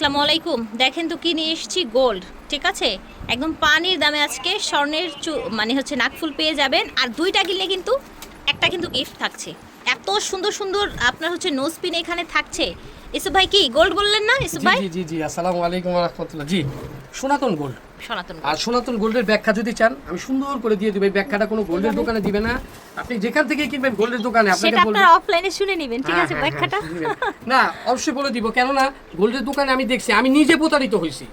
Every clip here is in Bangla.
আসসালামু আলাইকুম। দেখেন তো কি নিয়ে এসেছি? গোল্ড, ঠিক আছে? একদম পানির দামে আজকে স্বর্ণের চু- মানে হচ্ছে নাকফুল পেয়ে যাবেন। আর দুইটা কিনলে কিন্তু, একটা কিন্তু গিফট থাকছে। এত সুন্দর সুন্দর আপনার হচ্ছে নোজ পিন এখানে থাকছে। ইসু ভাই কি গোল্ড বললেন না? ইসু ভাই? জি জি জি আসসালামু আলাইকুম রহমতুল্লাহ। জি সনাতন গোল্ড সনাতন আর সনাতন গোল্ডের ব্যাখ্যা যদি চান আমি সুন্দর করে দিয়ে দেবো। এই ব্যাখ্যাটা কোনো গোল্ডের দোকানে দিবে না। আপনি যেখান থেকে কিনবেন গোল্ডের দোকানে আপনাকে সেটা আপনারা অফলাইনে শুনে নেবেন ঠিক হ্যাঁ, আছে হ্যাঁ, ব্যাখ্যাটা? হ্যাঁ। না অবশ্যই বলে দিব। কেননা গোল্ডের দোকানে আমি দেখছি আমি নিজে প্রতারিত হয়েছি।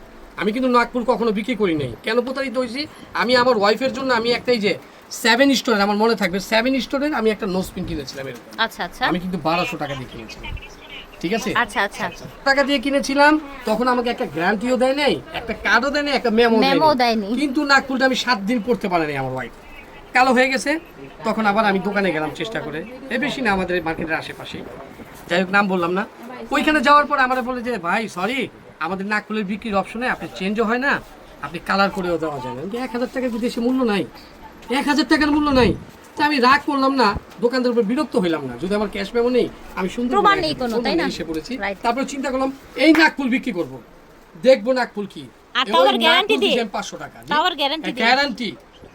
আমি কিন্তু নাগপুর কখনো বিক্রি করি নাই। কেন প্রতারিত হয়েছি? আমি আমার ওয়াইফের জন্য আমি একটাই যে সেভেন স্টোরের আমার মনে থাকবে সেভেন স্টোরের আমি একটা নোসপিন কিনেছিলাম এরকম। আচ্ছা আচ্ছা। আমি কিন্তু বারোশো টাকা দিয়ে কিনেছিলাম। ঠিক আছে? আচ্ছা আচ্ছা। টাকা দিয়ে কিনেছিলাম তখন আমাকে একটা গ্যারান্টিও দেয় নাই একটা কার্ডও দেয় নাই একটা মেমো Memo দেয়নি। কিন্তু নাকফুলটা আমি সাত দিন পড়তে পারিনি আমার ওয়াইফ কালো হয়ে গেছে তখন আবার আমি দোকানে গেলাম চেষ্টা করে। এ বেশি না আমাদের মার্কেটের আশেপাশে যাই হোক নাম বললাম না। ওইখানে যাওয়ার পর আমরা বলে যে ভাই সরি আমাদের নাকফুলের বিক্রির অপশনে আপনি চেঞ্জও হয় না আপনি কালার করেও দেওয়া যায় না এক হাজার টাকার বিদেশি মূল্য নাই। এক হাজার টাকার মূল্য নাই। তা আমি রাগ করলাম না দোকানদার উপর বিরক্ত হইলাম না। যদি আমার ক্যাশ মেমো নেই আমি সুন্দর প্রমাণ নেই কোনো, তাই না? এসে পড়েছি. তারপর চিন্তা করলাম এই নাকফুল বিক্রি করব। দেখব নাকফুল কি? আর guarantee দিয়ে? পাঁচশো টাকা। তাও আবার guarantee দিয়ে? গ্যারান্টি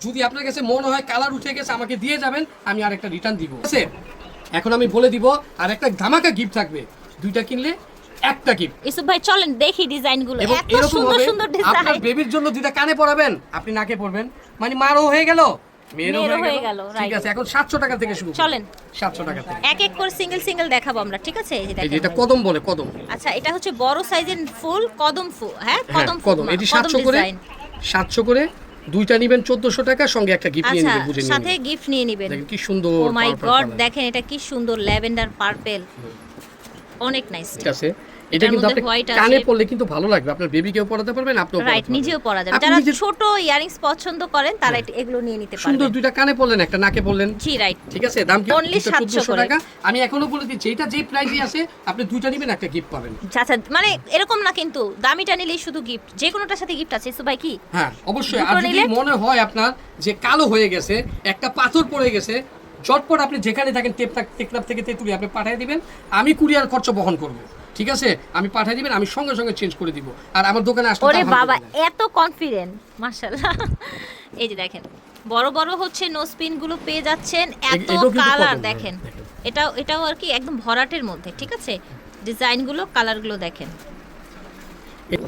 যদি আপনার কাছে মনে হয় কালার উঠে গেছে আমাকে দিয়ে যাবেন আমি আরেকটা রিটার্ন দিব। আছে? এখন আমি বলে দিব আর একটা ধামাকা গিফট থাকবে। দুইটা কিনলে একটা গিফট ইসু ভাই চলেন দেখি ডিজাইনগুলো। এত সুন্দর সুন্দর আপনার বেবির জন্য দুইটা কানে পরাবেন আপনি নাকে পরবেন। মানে মারও হয়ে গেল হয়ে গেল। ঠিক আছে এখন সাতশো টাকা থেকে শুরু চলেন। সাতশো টাকা থেকে। এক এক করে সিঙ্গেল সিঙ্গেল দেখাবো আমরা ঠিক আছে? এই যে এটা কদম বলে কদম। আচ্ছা এটা হচ্ছে বড় সাইজের ফুল কদম ফুল হ্যাঁ হ্যাঁ কদম কদম। এটি সাতশো করে ডিজাইন সাতশো করে দুইটা নিবেন চোদ্দশো টাকা সঙ্গে একটা গিফট নিয়ে আচ্ছা নেবেন বুঝে সাথে গিফট নিয়ে নেবেন। দেখেন কি সুন্দর ও মাই গড দেখেন এটা কি সুন্দর ল্যাভেন্ডার পার্পল অনেক নাইস ঠিক আছে। এটা কিন্তু আপনি কানে কিন্তু ভালো লাগবে। আপনার বেবিকেও পারবেন আপনিও রাইট নিজেও পরা যাবে যারা ছোট ইয়ারিংস পছন্দ করেন তারা এগুলো নিয়ে নিতে সুন্দর দুইটা কানে একটা নাকে জি রাইট ঠিক আছে? দাম কি Only 700 টাকা। আমি এখনও বলে দিচ্ছি এটা যে প্রাইসই আছে আপনি দুইটা নেবেন একটা গিফট পাবেন। আচ্ছা মানে এরকম না কিন্তু দামিটা নিলেই শুধু গিফট যে কোনোটার সাথে গিফট আছে ইসু ভাই কি? হ্যাঁ অবশ্যই। আর যদি? মনে হয় আপনার যে কালো হয়ে গেছে একটা পাথর পড়ে গেছে চটপট আপনি যেখানে থাকেন টেপ টেকনাপ থেকে তেতুলি আপনি পাঠিয়ে দিবেন। আমি কুরিয়ার খরচ বহন করব। ঠিক আছে? আমি পাঠিয়ে দিবেন আমি সঙ্গে সঙ্গে চেঞ্জ করে দিব। আর আমার দোকানে আসলে ওরে বাবা এত কনফিডেন্ট মাশাআল্লাহ। এই যে দেখেন বড় বড় হচ্ছে নোসপিনগুলো পেয়ে যাচ্ছেন এত কালার দেখেন। হ্যাঁ। এটাও এটাও আর কি একদম ভরাটের মধ্যে ঠিক আছে? ডিজাইনগুলো কালারগুলো দেখেন।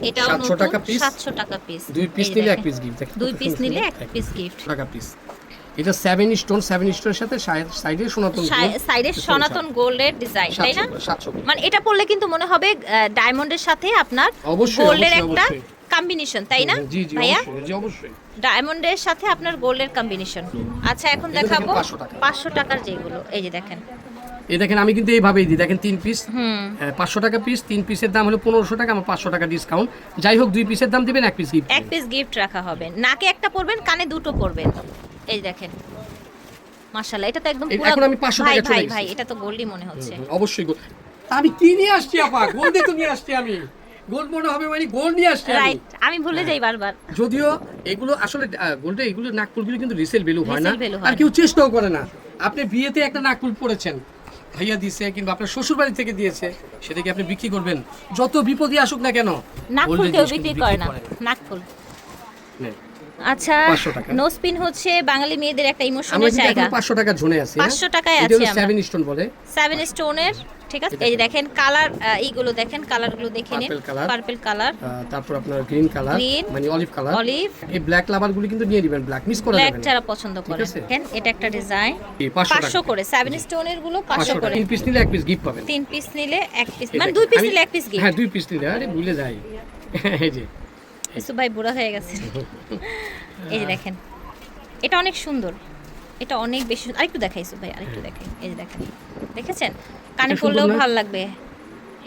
এটাও 700 টাকা পিস 700 টাকা পিস দুই পিস নিলে এক পিস গিফট দুই পিস নিলে এক পিস গিফট টাকা পিস এটা সেভেন স্টোন সেভেন স্টোনের সাথে সাইডে সনাতন সাইডে সনাতন গোল্ডের ডিজাইন তাই না? মানে এটা পরলে কিন্তু মনে হবে ডায়মন্ডের সাথে আপনার গোল্ডের একটা কম্বিনেশন তাই না? ভাইয়া? ডায়মন্ডের সাথে আপনার গোল্ডের কম্বিনেশন আচ্ছা এখন দেখাবো 500 টাকা। পাঁচশো টাকার যেগুলো এই যে দেখেন। এই দেখেন আমি কিন্তু এইভাবেই দিই দেখেন তিন পিস হুম। পাঁচশো টাকা পিস তিন পিসের দাম হলো পনেরোশো টাকা আমার পাঁচশো টাকা ডিসকাউন্ট যাই হোক দুই পিসের দাম দিবেন এক পিস গিফট এক পিস গিফট রাখা হবে। নাকে একটা পরবেন কানে দুটো পরবেন। এই দেখেন। মাশাআল্লাহ এটা তো একদম পুরো এখন আমি 500 টাকা ভাই ভাই এটা তো গোল্ডই মনে হচ্ছে। অবশ্যই আমি কি নিয়ে আসছি আপা? গোল্ডে তো নিয়ে আসছি আমি। গোল্ড মনে হবে মানে গোল্ড নিয়ে আসছি রাইট আমি ভুলে যাই বারবার। যদিও এগুলো আসলে গোল্ডে এগুলো নাকফুলগুলো কিন্তু রিসেল ভ্যালু হয় না। হয় আর কেউ চেষ্টাও করে না। আপনি বিয়েতে একটা নাকফুল পড়েছেন। ভাইয়া দিছে কিংবা আপনার শ্বশুর বাড়ি থেকে দিয়েছে সেটা কি আপনি বিক্রি করবেন। যত বিপদই আসুক না কেন নাকফুল কেউ বিক্রি করে না। নাকফুল। আচ্ছা 500 টাকা। নোসপিন হচ্ছে বাঙালি মেয়েদের একটা কিন্তু জায়গা। এখন পাঁচশো টাকা ঝুনে আছি 500 টাকায় এটা আছি আমরা। সেভেন স্টোন বলে। সেভেন স্টোনের ঠিক আছে? এই যে দেখেন কালার এইগুলো দেখেন কালারগুলো দেখে নিন। পার্পল কালার তারপর আপনার গ্রিন কালার মানে অলিভ কালার অলিভ এই ব্ল্যাক লাভারগুলি কিন্তু নিয়ে নেবেন ব্ল্যাক মিস করা যাবে না। যারা পছন্দ করেন দেখেন এটা একটা ডিজাইন এই 500 পাঁচশো করে সেভেন স্টোনেরগুলো পাঁচশো পাঁচশো করে। তিন পিস নিলে এক পিস গিফট পাবেন। তিন পিস নিলে এক পিস মানে দুই পিস নিলে এক পিস গিফট হ্যাঁ দুই পিস নিলে আরে ভুলে যাই। এই যে ইসু ভাই বুড়া হয়ে গেছে। এই যে দেখেন। এটা অনেক সুন্দর। এটা অনেক বেশি। আরেকটু দেখাই ইউসুফ ভাই আরেকটু দেখাই। এই যে দেখেন। দেখেছেন? কানে পড়লেও ভালো লাগবে।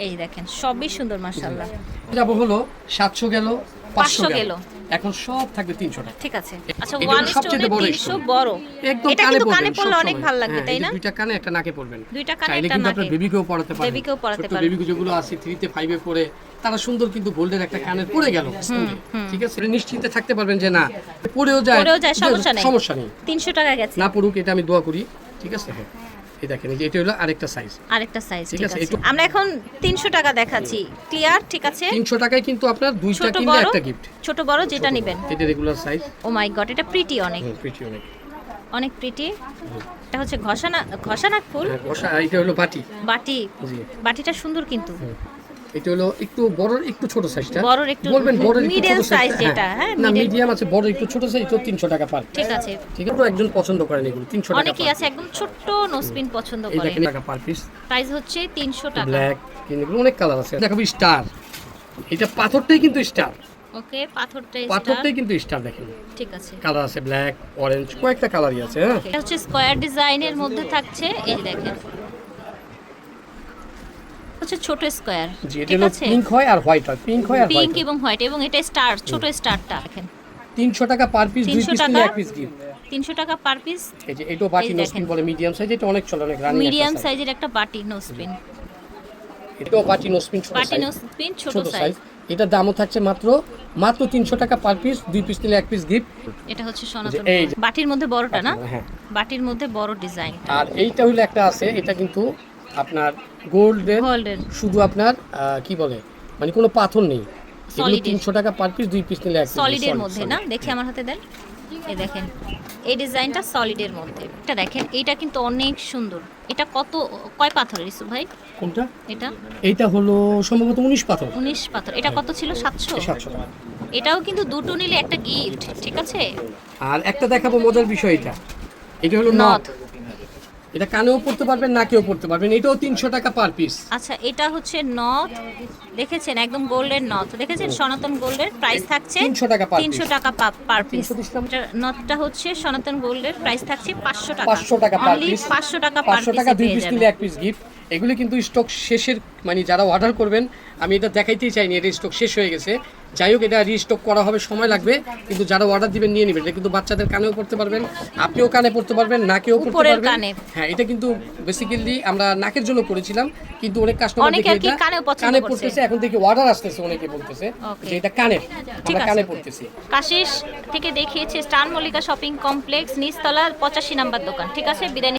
এই যে দেখেন সবই সুন্দর মার্শাল্লাহ এটা হলো সাতশো গেল পাঁচশো 500 গেল। গেল। এখন সব থাকবে তিনশো টাকা। ঠিক আছে। আচ্ছা ওয়ান সবচেয়ে বড় বড়। একদম কানে কানে পড়লে অনেক ভালো লাগবে হ্যাঁ, তাই না? দুইটা কানে একটা নাকে পড়বেন। দুইটা কানে একটা নাকে। বেবিকেও পড়াতে পারেন। বেবিকেও পড়াতে পারেন। বেবি যেগুলো আছে থ্রিতে ফাইভে পড়ে তারা সুন্দর কিন্তু গোল্ডের একটা কানে পড়ে গেল ঠিক আছে? নিশ্চিন্তে থাকতে পারবেন যে না পড়েও যায় পড়েও যায়, সমস্যা নেই। সমস্যা নেই। তিনশো টাকা গেছে। না পড়ুক এটা আমি দোয়া করি। ঠিক আছে? হ্যাঁ। এই দেখেন এই যে এটা হলো আরেকটা সাইজ আরেকটা সাইজ ঠিক আছে, আমরা এখন তিনশো টাকা দেখাচ্ছি। ক্লিয়ার ঠিক আছে? তিনশো টাকায় কিন্তু আপনার দুইটা ছোট কিনলে বড় একটা গিফট ছোট বড় যেটা নেবেন। এটা regular size oh my god এটা প্রিটি অনেক। প্রিটি অনেক। অনেক প্রিটি এটা হচ্ছে ঘষানা ফুল। হ্যাঁ, এটা হলো বাটি। বাটি। বাটিটা সুন্দর কিন্তু। এটা হলো একটু বড় একটু ছোট সাইজটা বড়র একটু বলবেন বড় একটু middle সাইজ যেটা, হ্যাঁ, না মিডিয়াম আছে বড় একটু ছোট সাইজ তো 300 টাকা পার। ঠিক আছে। ঠিক আছে একজন পছন্দ করেন এগুলো 300 টাকা অনেকেই আছে একদম ছোট্ট নোসপিন পছন্দ করে। দেখেন টাকা পার পিস প্রাইস হচ্ছে তিনশো টাকা। ব্ল্যাক এগুলো অনেক কালার আছে। দেখাবো স্টার এটা পাথরটাই কিন্তু স্টার ওকে পাথরটা star। পাথরটাই কিন্তু স্টার দেখেন। ঠিক আছে। কালার আছে ব্ল্যাক অরেঞ্জ কয়েকটা কালারই আছে হ্যাঁ। এটা হচ্ছে স্কোয়ার ডিজাইনের মধ্যে থাকছে। এই দেখেন। হচ্ছে ছোট স্কোয়ার। ঠিক আছে? পিঙ্ক হয় আর হোয়াইট হয়। পিঙ্ক হয় আর পিঙ্ক এবং হোয়াইট এবং এটা স্টার ছোট স্টারটা দেখেন। 300 টাকা পার পিস দুই পিস নিলে? এক পিস গিফট তিনশো টাকা পার পিস এই যে এটাও বাটি নোসপিন বলে মিডিয়াম সাইজ এটা অনেক চলে অনেক রানিং মিডিয়াম সাইজের একটা বাটি নোসপিন এটাও বাটি নোসপিন ছোট বাটি নোসপিন ছোট সাইজ এটার দামও থাকছে মাত্র মাত্র তিনশো টাকা পার পিস দুই পিস নিলে এক পিস গিফট এটা হচ্ছে সনাতন বাটির মধ্যে বড়টা না? হ্যাঁ। বাটির মধ্যে বড় ডিজাইন আর এইটা হলো একটা আছে এটা কিন্তু আপনার গোল্ডের গোল্ডেন শুধু আপনার কি বলে মানে কোনো পাথর নেই। এগুলো এর। তিনশো টাকা পার পিস দুই পিস নিলে সলিডের মধ্যে না? দেখি আমার হাতে দেন। এই দেখেন এই ডিজাইনটা সলিডের মধ্যে। এটা দেখেন এটা কিন্তু অনেক সুন্দর। এটা কত কয় পাথর ইসু ভাই? কোনটা? এটা? এটা হলো সম্ভবত উনিশ পাথর। উনিশ পাথর। এটা কত ছিল? সাতশো? সাতশো টাকা। এটাও কিন্তু দুটো নিলে একটা গিফট ঠিক আছে? আর একটা দেখাবো মজার বিষয় এটা। এটা হলো নথ এটা কানেও পড়তে পারবেন নাকেও পড়তে পারবেন। এটাও তিনশো টাকা পার পিস আচ্ছা এটা হচ্ছে নথ দেখেছেন? একদম গোল্ডের নথ দেখেছেন? সনাতন গোল্ডের প্রাইস থাকছে 300 টাকা তিনশো টাকা পার পিস নথটা হচ্ছে সনাতন গোল্ডের প্রাইস থাকছে পাঁচশো টাকা। পাঁচশো টাকা পার পিস 500 টাকা পাঁচশো টাকা দুই পিস নিলে এক পিস গিফট এগুলো কিন্তু স্টক শেষের মানে যারা অর্ডার করবেন আমি এটা দেখাইতেই চাইনি এটা স্টক শেষ হয়ে গেছে। যাই হোক এটা রিস্টক করা হবে সময় লাগবে কিন্তু যারা অর্ডার দিবেন নিয়ে নেবেন। এটা কিন্তু বাচ্চাদের কানেও পড়তে পারবেন আপনিও কানে পড়তে পারবেন নাকেও পড়তে পারবেন। হ্যাঁ এটা কিন্তু বেসিক্যালি আমরা নাকের জন্য করেছিলাম কিন্তু অনেক কাস্টমার দেখে এটা কানে পড়তেছে এখন থেকে অর্ডার আসতেছে অনেকে বলতেছে যে এটা কানে আমরা কানে পড়তেছি। কাশিস থেকে দেখিয়েছে স্টার মল্লিকা শপিং কমপ্লেক্স নিচতলা পঁচাশি নাম্বার দোকান। ঠিক আছে বিদায়